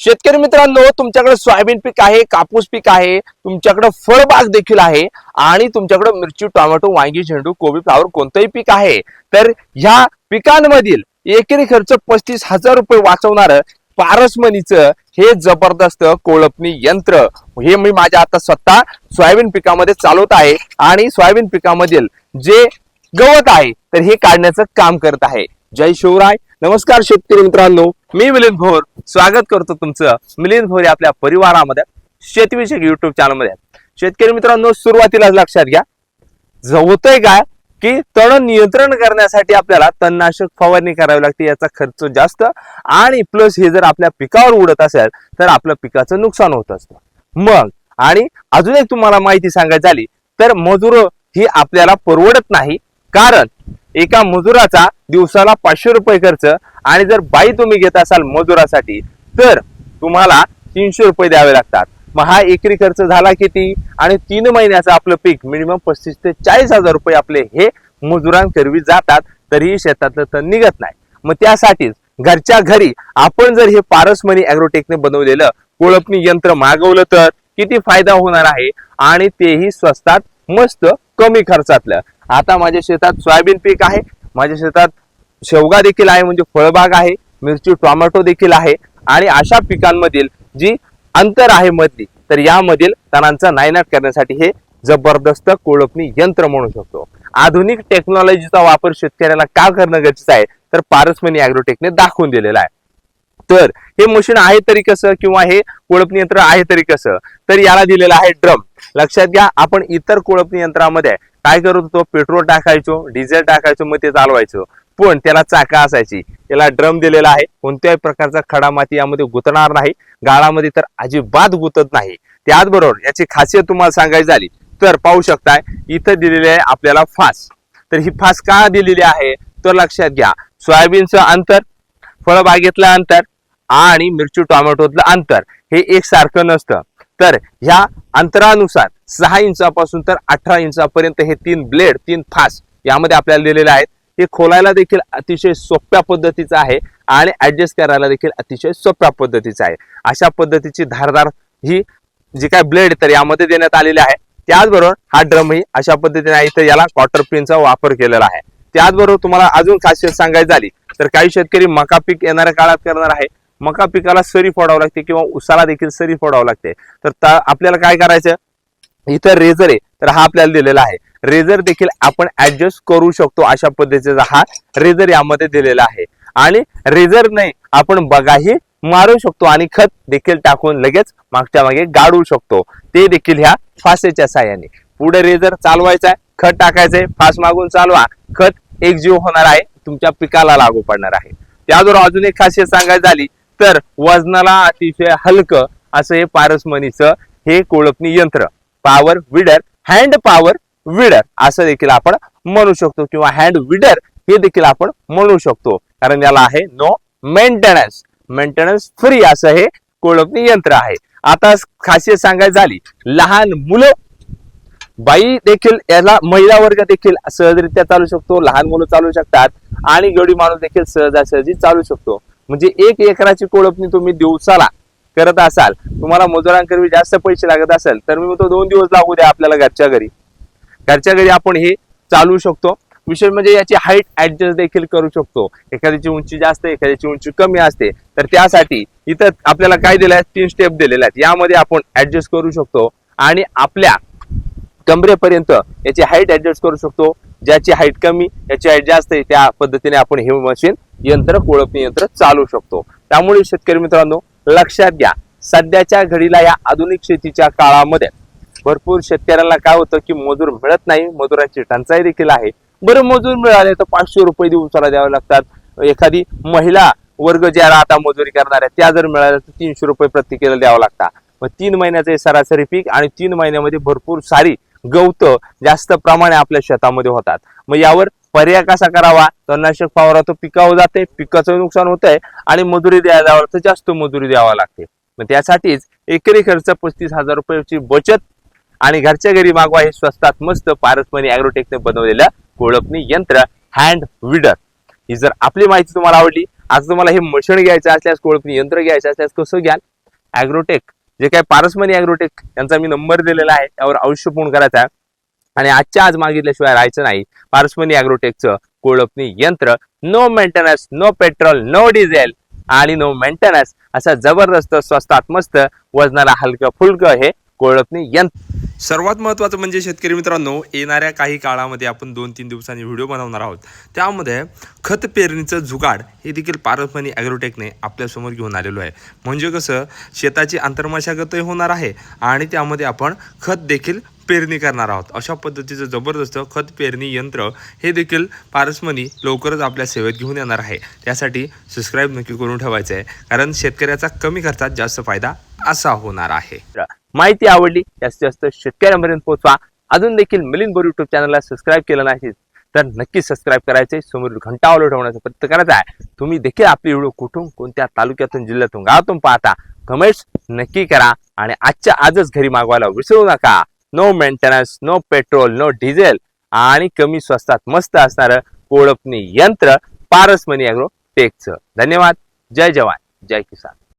शेतकरी मित्रांनो तुमच्याकडे सोयाबीन पीक आहे कापूस पीक आहे तुमच्याकडे फळबाग देखील आहे आणि तुमच्याकडे मिरची टोमॅटो वांगी झेंडू कोबी फ्लावर कोणतंही पीक आहे. तर ह्या पिकांमधील एकरी खर्च पस्तीस हजार रुपये वाचवणार पारसमणीचं हे जबरदस्त कोळपणी यंत्र. हे मी माझ्या आता स्वतः सोयाबीन पिकामध्ये चालवत आहे आणि सोयाबीन पिकामधील जे गवत आहे तर हे काढण्याचं काम करत आहे. जय शिवराय. नमस्कार शेतकरी मित्रांनो मी मिलिंद भोर. स्वागत करतो तुमचं मिलिंद भोर या आपल्या परिवारामध्ये शेतीविषयक युट्यूब चॅनलमध्ये शेतकरी मित्रांनो सुरुवातीलाच लक्षात घ्या. ज- होतंय काय की तण नियंत्रण करण्यासाठी आपल्याला तणनाशक फवारणी करावी लागते याचा खर्च जास्त. आणि प्लस हे जर आपल्या पिकावर उडत असेल तर आपल्या पिकाचं नुकसान होत असतं. मग आणि अजून एक तुम्हाला माहिती सांगायची झाली तर मजूर ही आपल्याला परवडत नाही. कारण एका मजुराचा दिवसाला पाचशे रुपये खर्च आणि जर बाई तुम्ही घेत असाल मजुरासाठी तर तुम्हाला तीनशे रुपये द्यावे लागतात. मग हा एकरी खर्च झाला किती? आणि तीन महिन्याचं आपलं पीक मिनिमम पस्तीस ते चाळीस हजार रुपये आपले हे मजुरांकरवी जातात तरीही शेतातलं तण निघत नाही. मग त्यासाठीच घरच्या घरी आपण जर हे पारसमणी अॅग्रोटेकने बनवलेलं कोळपणी यंत्र मागवलं तर किती फायदा होणार आहे? आणि तेही स्वस्तात मस्त कमी खर्चातलं. आता माझ्या शेतात सोयाबीन पीक आहे. माझ्या शेतात शेवगा देखील आहे म्हणजे फळबाग आहे मिरची टोमॅटो देखील आहे. आणि अशा पिकांमधील जी अंतर आहे मधली तर यामधील तणांचा नायनाट करण्यासाठी हे जबरदस्त कोळपणी यंत्र म्हणू शकतो. आधुनिक टेक्नॉलॉजीचा वापर शेतकऱ्याला का करणं गरजेचं आहे? तर पारसमणी अॅग्रोटेकने दाखवून दिलेला आहे. तर हे मशीन आहे तरी कसं किंवा हे कोळपणी यंत्र आहे तरी कसं? तर याला दिलेलं आहे ड्रम लक्षात घ्या आपण इतर कोळपणी यंत्रामध्ये काय करत होतो? पेट्रोल टाकायचो डिझेल टाकायचो मग ते चालवायचो. पण त्याला चाका असायची. याला ड्रम दिलेला आहे. कोणत्याही प्रकारचा खडा माती यामध्ये गुतणार नाही. गाळामध्ये तर अजिबात गुतत नाही. त्याचबरोबर याची खासियत तुम्हाला सांगायची झाली तर पाहू शकताय इथं दिलेली आहे आपल्याला फास. तर ही फास का दिलेली आहे? तर लक्षात घ्या सोयाबीनचं अंतर फळबागेतलं अंतर आणि मिरची टोमॅटोतलं अंतर हे एकसारखं नसतं. तर ह्या अंतरानुसार सहा इंचापासून तर अठरा इंचापर्यंत हे तीन ब्लेड तीन फास यामध्ये आपल्याला दिलेले आहेत. हे खोलायला देखील अतिशय सोप्या पद्धतीचं आहे आणि ऍडजस्ट करायला देखील अतिशय सोप्या पद्धतीचं आहे. अशा पद्धतीची धारदार ही जी काय ब्लेड तर यामध्ये देण्यात आलेली आहे. त्याचबरोबर हा ड्रमही अशा पद्धतीने आहे. तर याला क्वार्टर पिनचा वापर केलेला आहे. त्याचबरोबर तुम्हाला अजून खासियत सांगायची झाली तर काही शेतकरी मका पीक येणाऱ्या काळात करणार आहे. मका पिकाला सरी फोडावं लागते किंवा उसाला देखील सरी फोडावं लागते. तर आपल्याला काय करायचं? इथं रेझर आहे तर हा आपल्याला दिलेला आहे. रेझर देखील आपण ऍडजस्ट करू शकतो अशा पद्धतीचा हा रेझर यामध्ये दिलेला आहे. आणि रेझर नाही आपण बघाही मारू शकतो आणि खत देखील टाकून लगेच मागच्या मागे गाडू शकतो. ते देखील ह्या फासेच्या साह्याने. पुढे रेझर चालवायचा आहे खत टाकायचंय फास मागून चालवा. खत एकजीव होणार आहे तुमच्या पिकाला लागू पडणार आहे. त्याबरोबर अजून एक खासियत सांगायची झाली तर वजनाला अतिशय हलकं असं हे पारसमणीचं हे कोळपणी यंत्र. Power weeder hand power weeder असं देखील आपण म्हणू शकतो किंवा हँड विडर हे देखील आपण म्हणू शकतो. कारण याला आहे नो मेंटेनन्स मेंटेनन्स फ्री असं हे कोळपणी यंत्र आहे. आता खासियत सांगायची झाली लहान मुलं बाई देखील याला महिला वर्ग देखील सहजरित्या चालू शकतो लहान मुलं चालू शकतात आणि गडी माणूस देखील सहजासहजी चालू शकतो. म्हणजे एक एकराची कोळपणी तुम्ही दिवसाला करत असाल तुम्हाला मजुरांकरवी जास्त पैसे लागत असेल तर मी तो दोन दिवस लागू द्या आपल्याला घरच्या घरी. घरच्या घरी आपण हे चालू शकतो. विशेष म्हणजे याची हाईट ऍडजस्ट देखील करू शकतो. एखाद्याची उंची जास्त एखाद्याची उंची कमी असते. तर त्यासाठी इथं आपल्याला काय दिलं आहे तीन स्टेप दिलेल्या आहेत. यामध्ये आपण ऍडजस्ट करू शकतो. आणि आपल्या कमरेपर्यंत याची हाईट ऍडजस्ट करू शकतो. ज्याची हाईट कमी याची हाईट जास्त आहे त्या पद्धतीने आपण हे मशीन यंत्र कोळपणी यंत्र चालू शकतो. त्यामुळे शेतकरी मित्रांनो लक्षात घ्या सध्याच्या घडीला या आधुनिक शेतीच्या काळामध्ये भरपूर शेतकऱ्यांना काय होतं की मजूर मिळत नाही मजुरांची टंचाई देखील आहे. बरं मजूर मिळाले तर पाचशे रुपये दिवसाला द्यावे लागतात. एखादी महिला वर्ग ज्याला आता मजुरी करणार आहे त्या जर मिळाल्या तर तीनशे रुपये प्रति किलो द्यावं लागतात. मग तीन महिन्याचे सरासरी पीक आणि तीन महिन्यामध्ये भरपूर सारी गवत जास्त प्रमाणे आपल्या शेतामध्ये होतात. मग यावर पर्याय कसा करावा? तणनाशक फवारा तो पिकावर जाते पिकाचं नुकसान होत आहे आणि मजुरी द्यायला तर जास्त मजुरी द्यावा लागते. मग त्यासाठीच एकरी खर्च पस्तीस हजार रुपयाची बचत आणि घरच्या घरी मागवा हे स्वस्तात मस्त पारसमणी अॅग्रोटेकने बनवलेलं कोळपणी यंत्र हँड विडर ही जर आपली माहिती तुम्हाला आवडली आज तुम्हाला हे मशीन घ्यायचं असल्यास कोळपणी यंत्र घ्यायचं असल्यास कसं घ्याल? अॅग्रोटेक जे काय पारसमणी अॅग्रोटेक यांचा मी नंबर दिलेला आहे त्यावर अवश्य फोन करायचा. आणि आजच्या आज मागितल्याशिवाय राहायचं नाही. पारसमणी अॅग्रोटेकचं कोळपणी यंत्र no maintenance no petrol no diesel आणि नो मेंटेनन्स असं जबरदस्त स्वस्तात मस्त वजनाला हलकं फुलकं हे कोळपणी यंत्र. सर्वात महत्त्वाचं म्हणजे शेतकरी मित्रांनो येणाऱ्या काही काळामध्ये आपण दोन तीन दिवसांनी व्हिडिओ बनवणार आहोत. त्यामध्ये खत पेरणीचं जुगाड हे देखील पारसमणी ॲग्रोटेकने आपल्यासमोर घेऊन आलेलो आहे. म्हणजे कसं शेताची आंतरमशागतही होणार आहे आणि त्यामध्ये आपण खत देखील पेरणी करणार आहोत. अशा पद्धतीचं जबरदस्त खत पेरणी यंत्र हे देखील पारसमणी लवकरच आपल्या सेवेत घेऊन येणार आहे. त्यासाठी सबस्क्राईब नक्की करून ठेवायचं आहे कारण शेतकऱ्याचा कमी खर्चात जास्त फायदा असा होणार आहे. माहिती आवडली जास्तीत जास्त शेतकऱ्यांपर्यंत पोहोचवा. अजून देखील मिलिंद बोर युट्यूब चॅनलला सबस्क्राईब केलं नाही तर नक्की सबस्क्राईब करायचे. समोर घंटा ऑलो ठेवण्याचा प्रयत्न करायचा आहे. तुम्ही देखील आपली व्हिडिओ कुठून कोणत्या तालुक्यातून जिल्ह्यातून गावातून पाहता कमेंट्स नक्की करा आणि आजच्या आजच घरी मागवायला विसरू नका. No maintenance no petrol no diesel आणि कमी स्वस्तात मस्त असणारं कोळपणी यंत्र पारसमणी अॅग्रो टेकचं धन्यवाद. जय जवान. जय किसान.